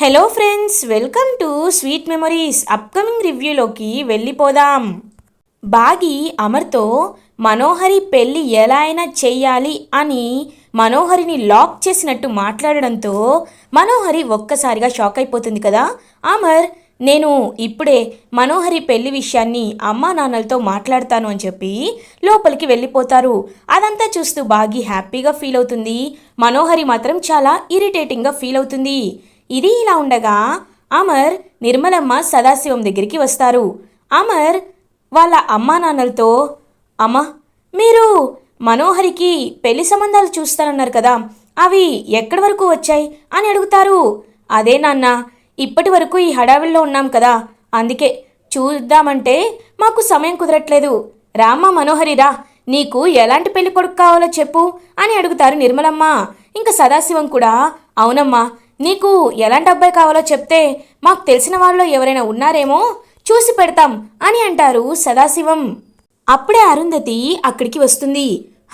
Hello friends welcome to sweet memories upcoming రివ్యూలోకి వెళ్ళిపోదాం. బాగి అమర్తో మనోహరి పెళ్ళి ఎలా అయినా చెయ్యాలి అని మనోహరిని లాక్ చేసినట్టు మాట్లాడడంతో మనోహరి ఒక్కసారిగా షాక్ అయిపోతుంది కదా. అమర్ నేను ఇప్పుడే మనోహరి పెళ్ళి విషయాన్ని అమ్మా నాన్నలతో మాట్లాడతాను అని చెప్పి లోపలికి వెళ్ళిపోతారు. అదంతా చూస్తూ బాగి హ్యాపీగా ఫీల్ అవుతుంది. మనోహరి మాత్రం చాలా ఇరిటేటింగ్గా ఫీల్ అవుతుంది. ఇది ఇలా ఉండగా అమర్ నిర్మలమ్మ సదాశివం దగ్గరికి వస్తారు. అమర్ వాళ్ళ అమ్మా నాన్నలతో అమ్మ మీరు మనోహరికి పెళ్ళి సంబంధాలు చూస్తానన్నారు కదా అవి ఎక్కడి వరకు వచ్చాయి? అని అడుగుతారు. అదే నాన్న ఇప్పటి వరకు ఈ హడావిల్లో ఉన్నాం కదా అందుకే చూద్దామంటే మాకు సమయం కుదరట్లేదు. రామ్మ మనోహరిరా నీకు ఎలాంటి పెళ్ళి కొడుకు కావాలో చెప్పు అని అడుగుతారు నిర్మలమ్మ. ఇంకా సదాశివం కూడా అవునమ్మా నీకు ఎలాంటి అబ్బాయి కావాలో చెప్తే మాకు తెలిసిన వాళ్ళు ఎవరైనా ఉన్నారేమో చూసి పెడతాం అని అంటారు సదాశివం. అప్పుడే అరుంధతి అక్కడికి వస్తుంది.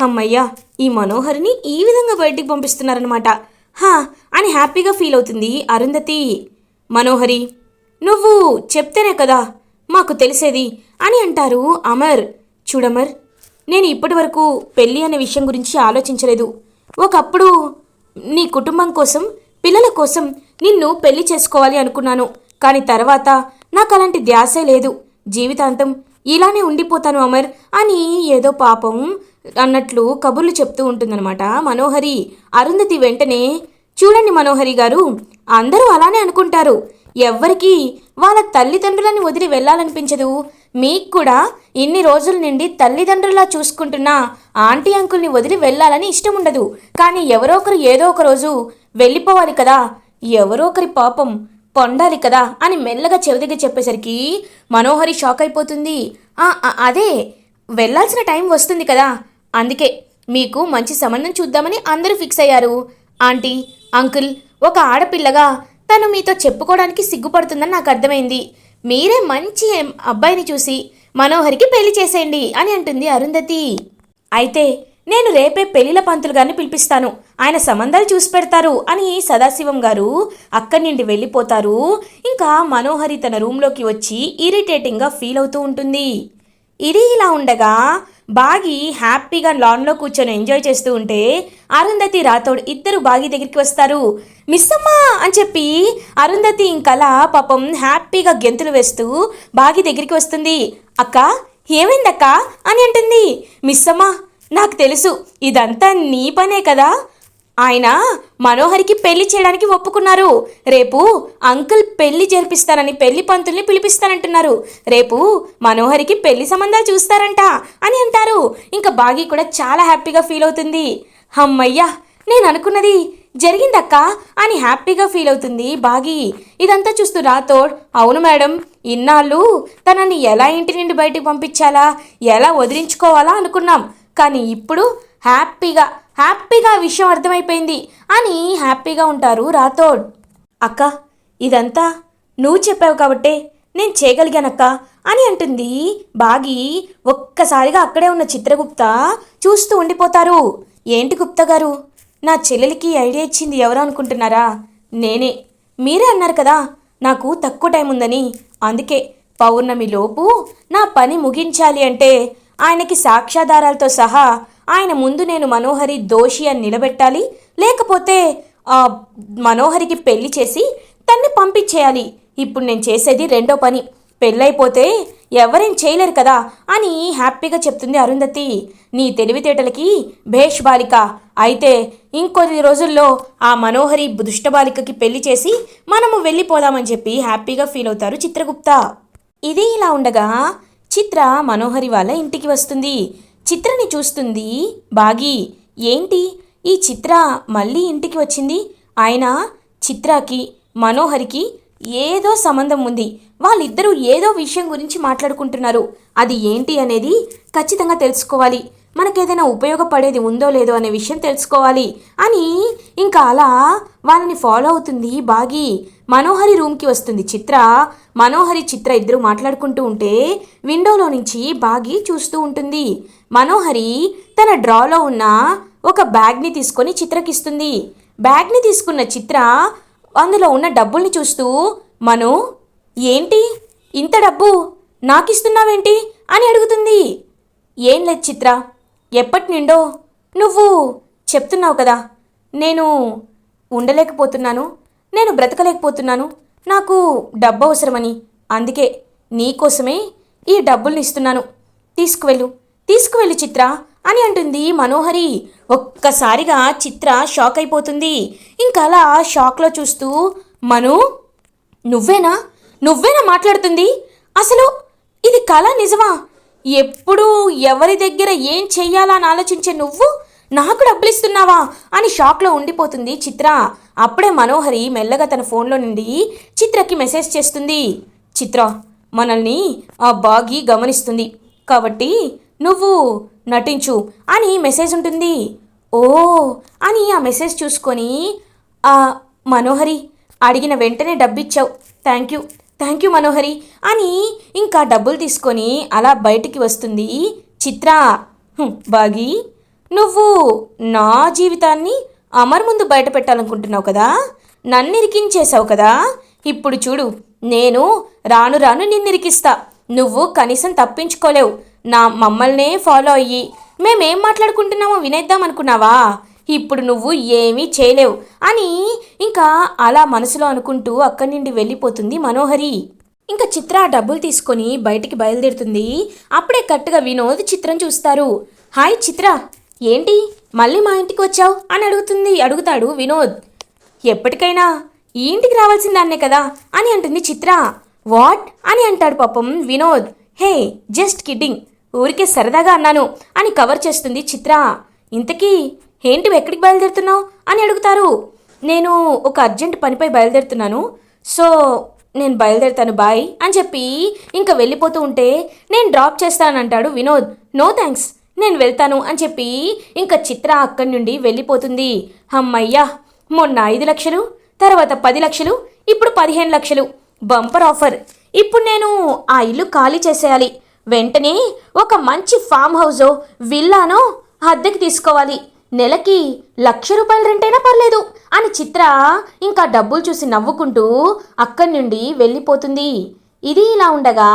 అమ్మయ్యా ఈ మనోహరిని ఈ విధంగా బయటికి పంపిస్తున్నారనమాట హా అని హ్యాపీగా ఫీల్ అవుతుంది అరుంధతి. మనోహరి నువ్వు చెప్తేనే కదా మాకు తెలిసేది అని అంటారు అమర్. చూడమర్ నేను ఇప్పటి వరకు పెళ్ళి అనే విషయం గురించి ఆలోచించలేదు. ఒకప్పుడు నీ కుటుంబం కోసం పిల్లల కోసం నిన్ను పెళ్ళి చేసుకోవాలి అనుకున్నాను. కానీ తర్వాత నాకు అలాంటి ధ్యాసే లేదు. జీవితాంతం ఇలానే ఉండిపోతాను అమర్ అని ఏదో పాపం అన్నట్లు కబుర్లు చెప్తూ ఉంటుందన్నమాట. మనోహరి అరుంధతి వెంటనే చూడండి మనోహరి గారు అందరూ అలానే అనుకుంటారు. ఎవ్వరికీ వాళ్ళ తల్లిదండ్రులని వదిలి వెళ్ళాలనిపించదు. మీకు కూడా ఇన్ని రోజుల నుండి తల్లిదండ్రులా చూసుకుంటున్న ఆంటీ అంకుల్ని వదిలి వెళ్ళాలని ఇష్టం ఉండదు కానీ ఎవరో ఒకరు ఏదో ఒక రోజు వెళ్ళిపోవాలి కదా. ఎవరో ఒకరి పాపం పొందాలి కదా అని మెల్లగా చెవిదిగా చెప్పేసరికి మనోహరి షాక్ అయిపోతుంది. అదే వెళ్ళాల్సిన టైం వస్తుంది కదా. అందుకే మీకు మంచి సంబంధం చూద్దామని అందరూ ఫిక్స్ అయ్యారు. ఆంటీ అంకుల్ ఒక ఆడపిల్లగా తను మీతో చెప్పుకోవడానికి సిగ్గుపడుతుందని నాకు అర్థమైంది. మీరే మంచి అబ్బాయిని చూసి మనోహరికి పెళ్ళి చేసేయండి అని అంటుంది అరుంధతి. అయితే నేను రేపే పెళ్ళిల పంతులు గారిని పిలిపిస్తాను. ఆయన సంబంధాలు చూసి పెడతారు అని సదాశివం గారు అక్కడి నుండి వెళ్ళిపోతారు. ఇంకా మనోహరి తన రూమ్లోకి వచ్చి ఇరిటేటింగ్గా ఫీల్ అవుతూ ఉంటుంది. ఇది ఇలా ఉండగా బాగి హ్యాపీగా లాన్లో కూర్చొని ఎంజాయ్ చేస్తూ ఉంటే అరుంధతి రాథోడ్ ఇద్దరు బాగి దగ్గరికి వస్తారు. మిస్ అమ్మా అని చెప్పి అరుంధతి ఇంకలా పాపం హ్యాపీగా గెంతులు వేస్తూ బాగి దగ్గరికి వస్తుంది. అక్క ఏమైందక్క? అని అంటుంది. మిస్ అమ్మా నాకు తెలుసు ఇదంతా నీ పనే కదా? ఆయన మనోహరికి పెళ్ళి చేయడానికి ఒప్పుకున్నారు. రేపు అంకుల్ పెళ్ళి జరిపిస్తారని పెళ్ళి పంతుల్ని పిలిపిస్తానంటున్నారు. రేపు మనోహరికి పెళ్ళి సంబంధాలు చూస్తారంట అని అంటారు. ఇంకా బాగి కూడా చాలా హ్యాపీగా ఫీల్ అవుతుంది. హమ్మయ్యా నేను అనుకున్నది జరిగిందక్క అని హ్యాపీగా ఫీల్ అవుతుంది బాగి. ఇదంతా చూస్తూ రాథోడ్ అవును మేడం ఇన్నాళ్ళు తనని ఎలా ఇంటి నుండి బయటికి పంపించాలా ఎలా వదిలించుకోవాలా అనుకున్నాం. కానీ ఇప్పుడు హ్యాపీగా హ్యాపీగా విషయం అర్థమైపోయింది అని హ్యాపీగా ఉంటారు రాథోడ్. అక్క ఇదంతా నువ్వు చెప్పావు కాబట్టే నేను చేయగలిగానక్క అని అంటుంది బాగి. ఒక్కసారిగా అక్కడే ఉన్న చిత్రగుప్త చూస్తూ ఉండిపోతారు. ఏంటి గుప్తా గారు? నా చెల్లెలికి ఐడియా ఇచ్చింది ఎవరు అనుకుంటున్నారా? నేనే. మీరే అన్నారు కదా నాకు తక్కువ టైం ఉందని. అందుకే పౌర్ణమి లోపు నా పని ముగించాలి అంటే ఆయనకి సాక్ష్యాధారాలతో సహా ఆయన ముందు నేను మనోహరి దోషి అని నిలబెట్టాలి లేకపోతే ఆ, మనోహరికి పెళ్ళి చేసి తన్ని పంపించేయాలి. ఇప్పుడు నేను చేసేది రెండో పని. పెళ్ళైపోతే ఎవరేం చేయలేరు కదా అని హ్యాపీగా చెప్తుంది అరుంధతి. నీ తెలివితేటలకి భేష్ బాలిక. అయితే ఇంకొద్ది రోజుల్లో ఆ మనోహరి దుష్టబాలికకి పెళ్ళి చేసి మనము వెళ్ళిపోదామని చెప్పి హ్యాపీగా ఫీల్ అవుతారు చిత్రగుప్త. ఇది ఇలా ఉండగా చిత్ర మనోహరి వాళ్ళ ఇంటికి వస్తుంది. చిత్రని చూస్తుంది బాగి. ఏంటి? ఈ చిత్ర మళ్ళీ ఇంటికి వచ్చింది? ఆయన చిత్రకి మనోహరికి ఏదో సంబంధం ఉంది. వాళ్ళిద్దరూ ఏదో విషయం గురించి మాట్లాడుకుంటున్నారు. అది ఏంటి అనేది ఖచ్చితంగా తెలుసుకోవాలి. మనకేదైనా ఉపయోగపడేది ఉందో లేదో అనే విషయం తెలుసుకోవాలి. అని ఇంకా అలా వాళ్ళని ఫాలో అవుతుంది బాగి. మనోహరి రూమ్కి వస్తుంది చిత్ర. మనోహరి చిత్ర ఇద్దరు మాట్లాడుకుంటూ ఉంటే విండోలో నుంచి బాగి చూస్తూ ఉంటుంది. మనోహరి తన డ్రాలో ఉన్న ఒక బ్యాగ్ని తీసుకొని చిత్రకిస్తుంది. బ్యాగ్ని తీసుకున్న చిత్ర అందులో ఉన్న డబ్బుల్ని చూస్తూ మను ఏంటి? ఇంత డబ్బు? నాకిస్తున్నావేంటి? అని అడుగుతుంది. ఏం లేదు చిత్ర. ఎప్పటి నుండో నువ్వు చెప్తున్నావు కదా నేను ఉండలేకపోతున్నాను నేను బ్రతకలేకపోతున్నాను నాకు డబ్బు అవసరమని. అందుకే నీకోసమే ఈ డబ్బుల్ని ఇస్తున్నాను. తీసుకువెళ్ళు తీసుకువెళ్ళు చిత్ర అని అంటుంది మనోహరి. ఒక్కసారిగా చిత్ర షాక్ అయిపోతుంది. ఇంకా అలా షాక్లో చూస్తూ మను నువ్వేనా? నువ్వేనా మాట్లాడుతుంది? అసలు ఇది కళ నిజమా? ఎప్పుడు ఎవరి దగ్గర ఏం చెయ్యాలని ఆలోచించే నువ్వు? నాకు డబ్బులు ఇస్తున్నావా అని షాక్లో ఉండిపోతుంది చిత్ర. అప్పుడే మనోహరి మెల్లగా తన ఫోన్లో నుండి చిత్రకి మెసేజ్ చేస్తుంది. చిత్ర మనల్ని ఆ బాగి గమనిస్తుంది. కాబట్టి నువ్వు నటించు అని మెసేజ్ ఉంటుంది. ఓ అని ఆ మెసేజ్ చూసుకొని ఆ మనోహరి అడిగిన వెంటనే డబ్బిచ్చావు. Thank you. Thank you Manohari అని ఇంకా డబ్బులు తీసుకొని అలా బయటికి వస్తుంది చిత్ర. బాగి నువ్వు నా జీవితాన్ని అమర్ ముందు బయట పెట్టాలనుకుంటున్నావు కదా? నన్ను ఇరికించేశావు కదా? ఇప్పుడు చూడు నేను రాను రాను నిన్ను ఇరికిస్తా నువ్వు కనీసం తప్పించుకోలేవు. నా మమ్మల్నే ఫాలో అయ్యి. మేమేం మాట్లాడుకుంటున్నామో వినేద్దాం అనుకున్నావా? ఇప్పుడు నువ్వు ఏమీ చేయలేవు. అని ఇంకా అలా మనసులో అనుకుంటూ అక్కడి నుండి వెళ్ళిపోతుంది మనోహరి. ఇంకా చిత్ర డబ్బులు తీసుకొని బయటికి బయలుదేరుతుంది. అప్పుడే కరెక్ట్గా వినోద్ చిత్రం చూస్తారు. హాయ్ చిత్ర ఏంటి? మళ్ళీ మా ఇంటికి వచ్చావు? అని అడుగుతుంది అడుగుతాడు వినోద్. ఎప్పటికైనా? ఈ ఇంటికి రావాల్సిందాన్నే కదా? అని అంటుంది చిత్ర. వాట్? అని అంటాడు పాపం వినోద్. హే జస్ట్ కిడ్డింగ్. ఊరికే సరదాగా అన్నాను. అని కవర్ చేస్తుంది చిత్ర. ఇంతకీ ఏంటి ఎక్కడికి బయలుదేరుతున్నావు అని అడుగుతారు. నేను ఒక అర్జెంట్ పనిపై బయలుదేరుతున్నాను. సో నేను బయలుదేరుతాను బాయ్ అని చెప్పి ఇంకా వెళ్ళిపోతూ ఉంటే నేను డ్రాప్ చేస్తానంటాడు వినోద్. నో థ్యాంక్స్ నేను వెళ్తాను అని చెప్పి ఇంకా చిత్ర అక్కడి నుండి వెళ్ళిపోతుంది. అమ్మయ్యా మొన్న ఐదు లక్షలు తర్వాత పది లక్షలు ఇప్పుడు పదిహేను లక్షలు. Bumper offer. ఇప్పుడు నేను ఆ ఇల్లు ఖాళీ చేసేయాలి. వెంటనే ఒక మంచి ఫామ్ హౌజో విల్లానో అద్దెకి తీసుకోవాలి. నెలకి లక్ష రూపాయల రెంటైనా పర్లేదు. అని చిత్ర ఇంకా డబ్బులు చూసి నవ్వుకుంటూ అక్కడి నుండి వెళ్ళిపోతుంది. ఇది ఇలా ఉండగా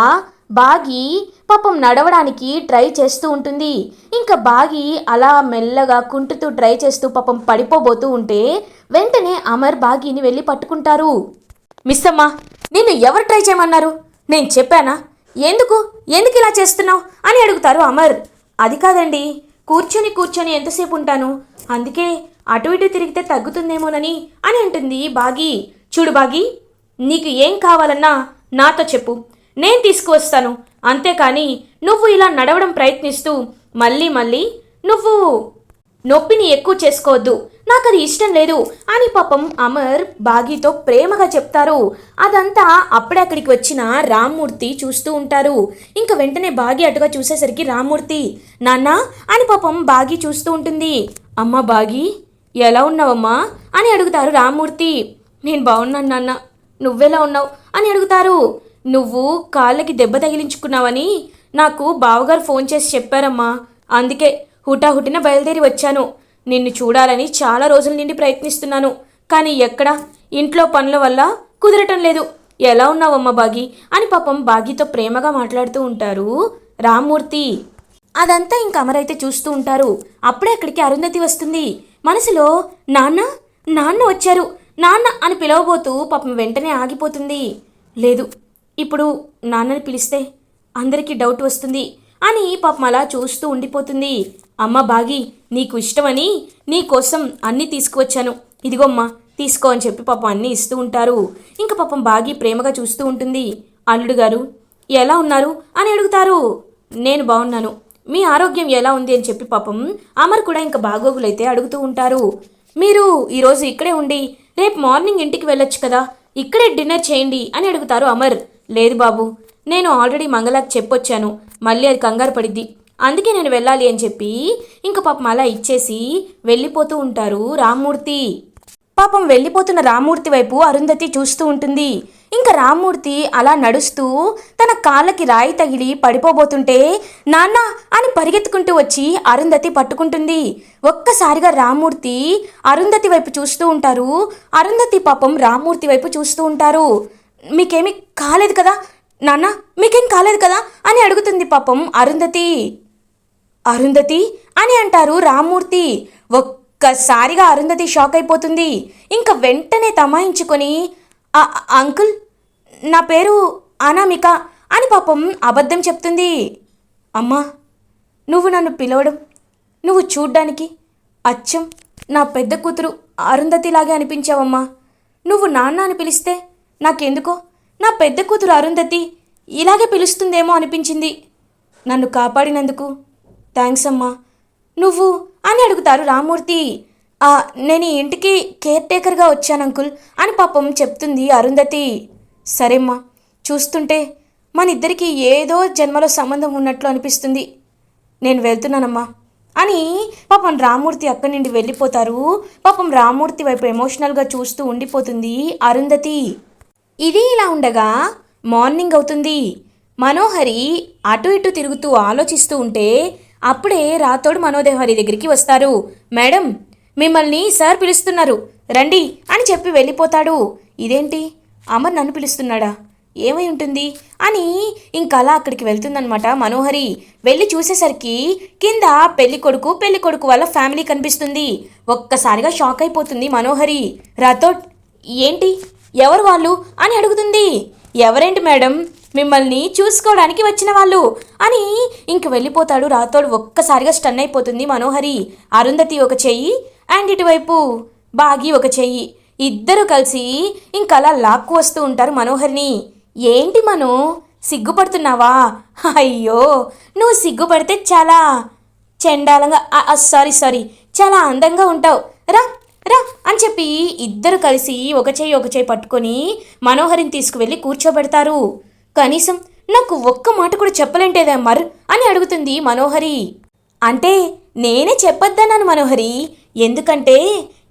బాగి పాపం నడవడానికి ట్రై చేస్తూ ఉంటుంది. ఇంకా బాగి అలా మెల్లగా కుంటుతూ ట్రై చేస్తూ పాపం పడిపోబోతూ ఉంటే వెంటనే అమర్ బాగిని వెళ్ళి పట్టుకుంటారు. మిస్ అమ్మా నిన్ను ఎవరు ట్రై చేయమన్నారు? నేను చెప్పానా? ఎందుకు? ఎందుకు ఇలా చేస్తున్నావు? అని అడుగుతారు అమర్. అది కాదండి కూర్చొని కూర్చొని ఎంతసేపు ఉంటాను? అందుకే అటు ఇటు తిరిగితే తగ్గుతుందేమోనని అని అంటుంది బాగి. చూడు బాగి నీకు ఏం కావాలన్నా నాతో చెప్పు. నేను తీసుకువస్తాను. అంతేకాని నువ్వు ఇలా నడవడం ప్రయత్నిస్తూ మళ్ళీ మళ్ళీ నువ్వు నొప్పిని ఎక్కువ చేసుకోవద్దు. నాకు అది ఇష్టం లేదు అని పాపం అమర్ బాగీతో ప్రేమగా చెప్తారు. అదంతా అప్పుడే అక్కడికి వచ్చిన రామ్మూర్తి చూస్తూ ఉంటారు. ఇంకా వెంటనే బాగి అటుగా చూసేసరికి రామ్మూర్తి నాన్న అని పాపం బాగి చూస్తూ ఉంటుంది. అమ్మ బాగి ఎలా ఉన్నావమ్మా? అని అడుగుతారు రామ్మూర్తి. నేను బాగున్నాను నాన్న నువ్వెలా ఉన్నావు? అని అడుగుతారు. నువ్వు కాళ్ళకి దెబ్బ తగిలించుకున్నావని నాకు బావగారు ఫోన్ చేసి చెప్పారమ్మా. అందుకే హుటాహుటిన బయలుదేరి వచ్చాను. నిన్ను చూడాలని చాలా రోజుల నుండి ప్రయత్నిస్తున్నాను. కానీ ఎక్కడ? ఇంట్లో పనుల వల్ల కుదరటం లేదు. ఎలా ఉన్నావమ్మా బాగి? అని పాపం బాగితో ప్రేమగా మాట్లాడుతూ ఉంటారు రామ్మూర్తి. అదంతా ఇంక అమరైతే చూస్తూ ఉంటారు. అప్పుడే అక్కడికి అరుంధతి వస్తుంది. మనసులో నాన్న నాన్న వచ్చారు. నాన్న అని పిలవబోతూ పాపం వెంటనే ఆగిపోతుంది. లేదు ఇప్పుడు నాన్నని పిలిస్తే అందరికీ డౌట్ వస్తుంది అని పాపం అలా చూస్తూ ఉండిపోతుంది. అమ్మ బాగి నీకు ఇష్టమని నీకోసం అన్నీ తీసుకువచ్చాను. ఇదిగోమ్మా తీసుకో అని చెప్పి పాపం అన్నీ ఇస్తూ ఉంటారు. ఇంకా పాపం బాగి ప్రేమగా చూస్తూ ఉంటుంది. అల్లుడు గారు ఎలా ఉన్నారు? అని అడుగుతారు. నేను బాగున్నాను. మీ ఆరోగ్యం ఎలా ఉంది? అని చెప్పి పాపం అమర్ కూడా ఇంకా బాగోగులైతే అడుగుతూ ఉంటారు. మీరు ఈరోజు ఇక్కడే ఉండి రేపు మార్నింగ్ ఇంటికి వెళ్ళొచ్చు కదా. ఇక్కడే డిన్నర్ చేయండి అని అడుగుతారు అమర్. లేదు బాబు నేను ఆల్రెడీ మంగళాకి చెప్పొచ్చాను. మళ్ళీ అది కంగారు పడిద్ది. అందుకే నేను వెళ్ళాలి అని చెప్పి ఇంక పాపం అలా ఇచ్చేసి వెళ్ళిపోతూ ఉంటారు రామ్మూర్తి. పాపం వెళ్ళిపోతున్న రామ్మూర్తి వైపు అరుంధతి చూస్తూ ఉంటుంది. ఇంకా రామ్మూర్తి అలా నడుస్తూ తన కాళ్ళకి రాయి తగిలి పడిపోబోతుంటే నాన్న అని పరిగెత్తుకుంటూ వచ్చి అరుంధతి పట్టుకుంటుంది. ఒక్కసారిగా రామ్మూర్తి అరుంధతి వైపు చూస్తూ ఉంటారు. అరుంధతి పాపం రామ్మూర్తి వైపు చూస్తూ ఉంటారు. మీకేమీ కాలేదు కదా? నాన్న మీకేం కాలేదు కదా? అని అడుగుతుంది పాపం అరుంధతి. అరుంధతి అని అంటారు రామ్మూర్తి. ఒక్కసారిగా అరుంధతి షాక్ అయిపోతుంది. ఇంకా వెంటనే తమాయించుకొని "ఆ, అంకుల్ నా పేరు అనామిక అని పాపం అబద్ధం చెప్తుంది. అమ్మా నువ్వు నన్ను పిలవడం నువ్వు చూడ్డానికి అచ్చం నా పెద్ద కూతురు అరుంధతిలాగే అనిపించావమ్మా. నువ్వు నాన్న అని పిలిస్తే నాకెందుకో? నా పెద్ద కూతురు అరుంధతి ఇలాగే పిలుస్తుందేమో అనిపించింది. నన్ను కాపాడినందుకు థ్యాంక్స్ అమ్మా. నువ్వు అని అడుగుతారు రామూర్తి. నేను ఈ ఇంటికి కేర్ టేకర్గా వచ్చాను అంకుల్ అని పాపం చెప్తుంది అరుంధతి. సరేమ్మా. చూస్తుంటే మన ఇద్దరికి ఏదో జన్మలో సంబంధం ఉన్నట్లు అనిపిస్తుంది. నేను వెళ్తున్నానమ్మా అని పాపం రామూర్తి అక్కడి నుండి వెళ్ళిపోతారు. పాపం రామూర్తి వైపు ఎమోషనల్గా చూస్తూ ఉండిపోతుంది అరుంధతి. ఇది ఇలా ఉండగా మార్నింగ్ అవుతుంది. మనోహరి అటు ఇటు తిరుగుతూ ఆలోచిస్తూ ఉంటే అప్పుడే రాతోడు మనోదేహరి దగ్గరికి వస్తారు. మేడం మిమ్మల్ని సార్ పిలుస్తున్నారు. రండి అని చెప్పి వెళ్ళిపోతాడు. ఇదేంటి? అమర్ నన్ను పిలుస్తున్నాడా? ఏమై ఉంటుంది? అని ఇంకలా అక్కడికి వెళ్తుందనమాట మనోహరి. వెళ్ళి చూసేసరికి కింద పెళ్ళి కొడుకు పెళ్ళి కొడుకు వాళ్ళ ఫ్యామిలీ కనిపిస్తుంది. ఒక్కసారిగా షాక్ అయిపోతుంది మనోహరి. రాథోడ్ ఏంటి? ఎవరు వాళ్ళు? అని అడుగుతుంది. ఎవరేంటి మేడం? మిమ్మల్ని చూసుకోవడానికి వచ్చిన వాళ్ళు. అని ఇంక వెళ్ళిపోతాడు రాతోడు ఒక్కసారిగా స్టన్ అయిపోతుంది మనోహరి. అరుంధతి ఒక చెయ్యి అండ్ ఇటువైపు బాగి ఒక చెయ్యి. ఇద్దరు కలిసి ఇంకలా లాక్కు వస్తూ ఉంటారు మనోహరిని. ఏంటి మనో? సిగ్గుపడుతున్నావా? అయ్యో నువ్వు సిగ్గుపడితే చాలా చెండాలంగా సారీ సారీ చాలా అందంగా ఉంటావు. రా రా అని చెప్పి ఇద్దరు కలిసి ఒక చేయి ఒక చేయి పట్టుకొని మనోహరిని తీసుకువెళ్ళి కూర్చోబెడతారు. కనీసం నాకు ఒక్క మాట కూడా చెప్పలేంటేదే మర్ అని అడుగుతుంది మనోహరి. అంటే నేనే చెప్పొద్దన్నాను మనోహరి. ఎందుకంటే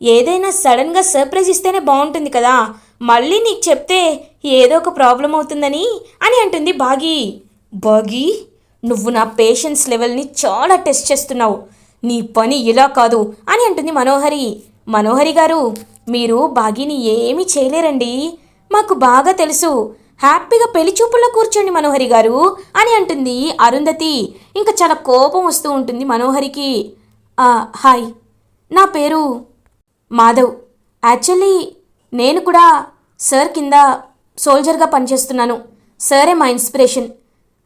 ఏదైనా సడన్గా సర్ప్రైజ్ ఇస్తేనే బాగుంటుంది కదా. మళ్ళీ నీకు చెప్తే ఏదో ఒక ప్రాబ్లం అవుతుందని అని అంటుంది బాగి. బాగి నువ్వు నా పేషెన్స్ లెవెల్ని చాలా టెస్ట్ చేస్తున్నావు. నీ పని ఇలా కాదు అని అంటుంది మనోహరి. మనోహరి గారు మీరు బాగిని ఏమీ చేయలేరండి. మాకు బాగా తెలుసు. హ్యాపీగా పెళ్ళి చూపుల్లో కూర్చోండి మనోహరి గారు అని అంటుంది అరుంధతి. ఇంకా చాలా కోపం వస్తూ ఉంటుంది మనోహరికి. హాయ్. నా పేరు మాధవ్. యాక్చువల్లీ నేను కూడా సార్ కింద సోల్జర్గా పనిచేస్తున్నాను. సరే మా ఇన్స్పిరేషన్.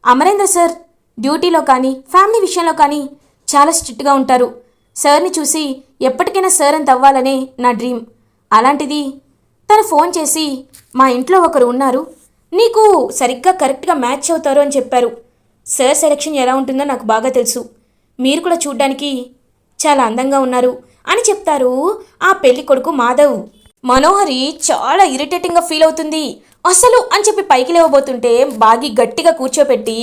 అమరేంద్ర సార్ డ్యూటీలో కానీ ఫ్యామిలీ విషయంలో కానీ చాలా స్ట్రిక్ట్గా ఉంటారు. సార్ని చూసి ఎప్పటికైనా సార్ అంత అవ్వాలనే నా డ్రీమ్. అలాంటిది తను ఫోన్ చేసి మా ఇంట్లో ఒకరు ఉన్నారు. నీకు సరిగ్గా కరెక్ట్గా మ్యాచ్ అవుతారు అని చెప్పారు. సార్ సెలెక్షన్ ఎలా ఉంటుందో నాకు బాగా తెలుసు. మీరు కూడా చూడ్డానికి చాలా అందంగా ఉన్నారు అని చెప్తారు ఆ పెళ్ళి కొడుకు మాధవ్. మనోహరి చాలా ఇరిటేటింగ్గా ఫీల్ అవుతుంది. అసలు అని చెప్పి పైకి లేవబోతుంటే బాగి గట్టిగా కూర్చోపెట్టి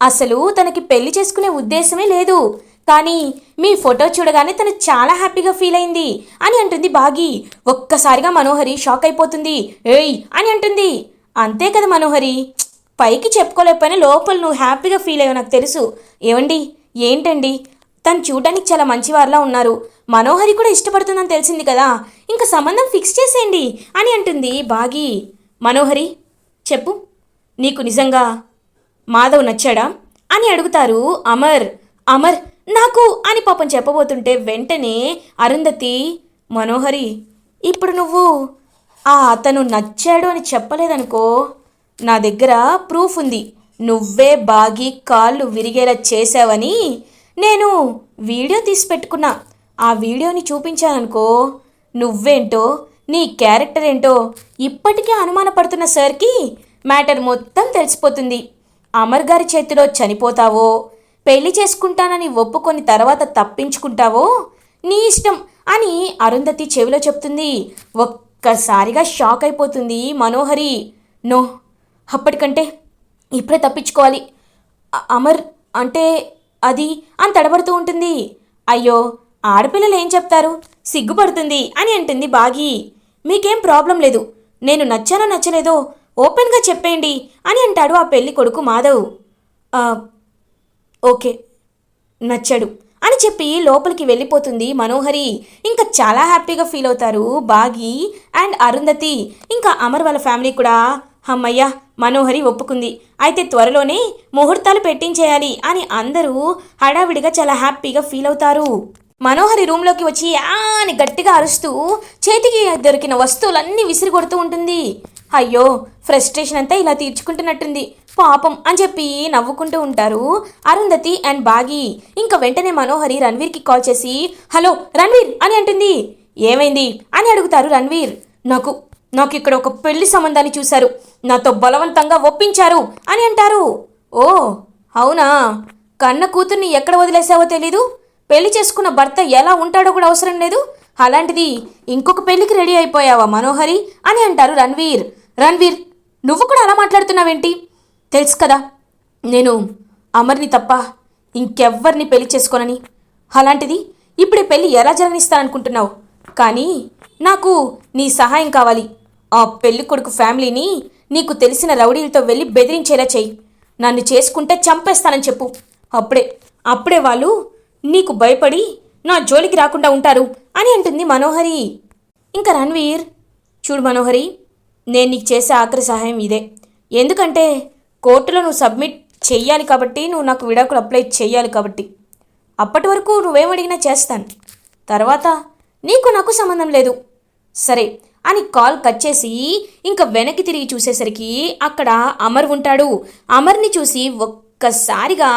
అసలు తనకి పెళ్ళి చేసుకునే ఉద్దేశమే లేదు. కానీ మీ ఫోటో చూడగానే తను చాలా హ్యాపీగా ఫీల్ అయింది అని అంటుంది బాగి. ఒక్కసారిగా మనోహరి షాక్ అయిపోతుంది. ఏయ్ అని అంటుంది. అంతే కదా మనోహరి? పైకి చెప్పుకోలేకపోయినా లోపల నువ్వు హ్యాపీగా ఫీల్ అయ్యావు నాకు తెలుసు. ఏమండి ఏంటండి? తను చూడడానికి చాలా మంచివారిలా ఉన్నారు. మనోహరి కూడా ఇష్టపడుతుందని తెలిసింది కదా. ఇంకా సంబంధం ఫిక్స్ చేసేయండి అని అంటుంది బాగి. మనోహరి చెప్పు. నీకు నిజంగా మాధవ్ నచ్చాడా? అని అడుగుతారు అమర్. అమర్ నాకు అని పాపం చెప్పబోతుంటే వెంటనే అరుంధతి మనోహరి ఇప్పుడు నువ్వు ఆ అతను నచ్చాడు అని చెప్పలేదనుకో నా దగ్గర ప్రూఫ్ ఉంది. నువ్వే బాగి కాళ్ళు విరిగేలా చేసావని నేను వీడియో తీసి పెట్టుకున్నా. ఆ వీడియోని చూపించాననుకో నువ్వేంటో నీ క్యారెక్టర్ ఏంటో ఇప్పటికే అనుమానపడుతున్న సార్కి మ్యాటర్ మొత్తం తెలిసిపోతుంది. అమర్ గారి చేతిలో చనిపోతావో పెళ్ళి చేసుకుంటానని ఒప్పుకొని తర్వాత తప్పించుకుంటావో నీ ఇష్టం అని అరుంధతి చెవిలో చెప్తుంది. ఒక్కసారిగా షాక్ అయిపోతుంది మనోహరి. నో అప్పటికంటే ఇప్పుడే తప్పించుకోవాలి. అమర్ అంటే అది అని తడబడుతూ ఉంటుంది. అయ్యో ఆడపిల్లలు ఏం చెప్తారు? సిగ్గుపడుతుంది అని అంటుంది బాగి. మీకేం ప్రాబ్లం లేదు. నేను నచ్చానో నచ్చలేదో ఓపెన్గా చెప్పేయండి అని అంటాడు ఆ పెళ్ళి కొడుకు మాధవ్. ఓకే నచ్చాడు. అని చెప్పి లోపలికి వెళ్ళిపోతుంది మనోహరి. ఇంకా చాలా హ్యాపీగా ఫీల్ అవుతారు బాగి అండ్ అరుంధతి. ఇంకా అమర్ వాళ్ళ ఫ్యామిలీ కూడా. అమ్మయ్య మనోహరి ఒప్పుకుంది. అయితే త్వరలోనే ముహూర్తాలు పెట్టించేయాలి అని అందరూ హడావిడిగా చాలా హ్యాపీగా ఫీల్ అవుతారు. మనోహరి రూమ్లోకి వచ్చి ఆ అని గట్టిగా అరుస్తూ చేతికి దొరికిన వస్తువులన్నీ విసిరి కొడుతూ ఉంటుంది. అయ్యో ఫ్రస్ట్రేషన్ అంతా ఇలా తీర్చుకుంటున్నట్టుంది. పాపం అని చెప్పి నవ్వుకుంటూ ఉంటారు అరుంధతి అండ్ బాగి. ఇంకా వెంటనే మనోహరి రణ్వీర్కి కాల్ చేసి హలో రణ్వీర్! అని అంటుంది. ఏమైంది? అని అడుగుతారు రణ్వీర్. నాకు నాకు ఇక్కడ ఒక పెళ్ళి సంబంధాన్ని చూశారు. నాతో బలవంతంగా ఒప్పించారు అని అంటారు. ఓ అవునా? కన్న కూతుర్ని ఎక్కడ వదిలేసావో తెలీదు? పెళ్ళి చేసుకున్న భర్త ఎలా ఉంటాడో కూడా అవసరం లేదు? అలాంటిది ఇంకొక పెళ్ళికి రెడీ అయిపోయావా మనోహరి? అని అంటారు రణ్వీర్. రణ్వీర్ నువ్వు కూడా అలా మాట్లాడుతున్నావేంటి? తెలుసు కదా నేను అమర్ని తప్ప ఇంకెవ్వరిని పెళ్ళి చేసుకోనని. అలాంటిది ఇప్పుడు పెళ్ళి ఎలా జరగనిస్తాననుకుంటున్నావు? కానీ నాకు నీ సహాయం కావాలి. ఆ పెళ్ళి కొడుకు ఫ్యామిలీని నీకు తెలిసిన రౌడీలతో వెళ్ళి బెదిరించేలా చెయ్యి నన్ను చేసుకుంటే చంపేస్తానని చెప్పు. అప్పుడే అప్పుడే వాళ్ళు నీకు భయపడి నా జోలికి రాకుండా ఉంటారు అని అంటుంది మనోహరి. ఇంకా రణ్వీర్ చూడు మనోహరి నేను నీకు చేసే ఆఖరి సహాయం ఇదే. ఎందుకంటే కోర్టులో నువ్వు సబ్మిట్ చెయ్యాలి కాబట్టి నువ్వు నాకు విడాకులు అప్లై చెయ్యాలి కాబట్టి. అప్పటి వరకు నువ్వేమడిగినా చేస్తాను. తర్వాత నీకు నాకు సంబంధం లేదు. సరే అని కాల్ కట్ చేసి ఇంకా వెనక్కి తిరిగి చూసేసరికి అక్కడ అమర్ ఉంటాడు. అమర్ని చూసి ఒక్కసారిగా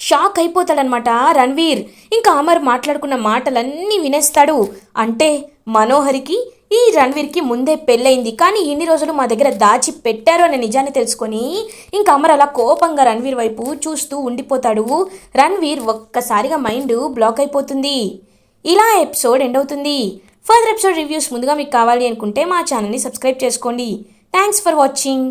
షాక్ అయిపోతాడనమాట రణ్వీర్. ఇంకా అమర్ మాట్లాడుకున్న మాటలన్నీ వినేస్తాడు. అంటే మనోహరికి ఈ రణ్వీర్కి ముందే పెళ్ళయింది. కానీ ఇన్ని రోజులు మా దగ్గర దాచి పెట్టారు అనే నిజాన్ని తెలుసుకొని ఇంకా అమర్ అలా కోపంగా రణ్వీర్ వైపు చూస్తూ ఉండిపోతాడు. రణ్వీర్ ఒక్కసారిగా మైండ్ బ్లాక్ అయిపోతుంది. ఇలా ఎపిసోడ్ ఎండ్ అవుతుంది. ఫర్దర్ ఎపిసోడ్ రివ్యూస్ ముందుగా మీకు కావాలి అనుకుంటే మా ఛానల్ని సబ్స్క్రైబ్ చేసుకోండి. Thanks for watching.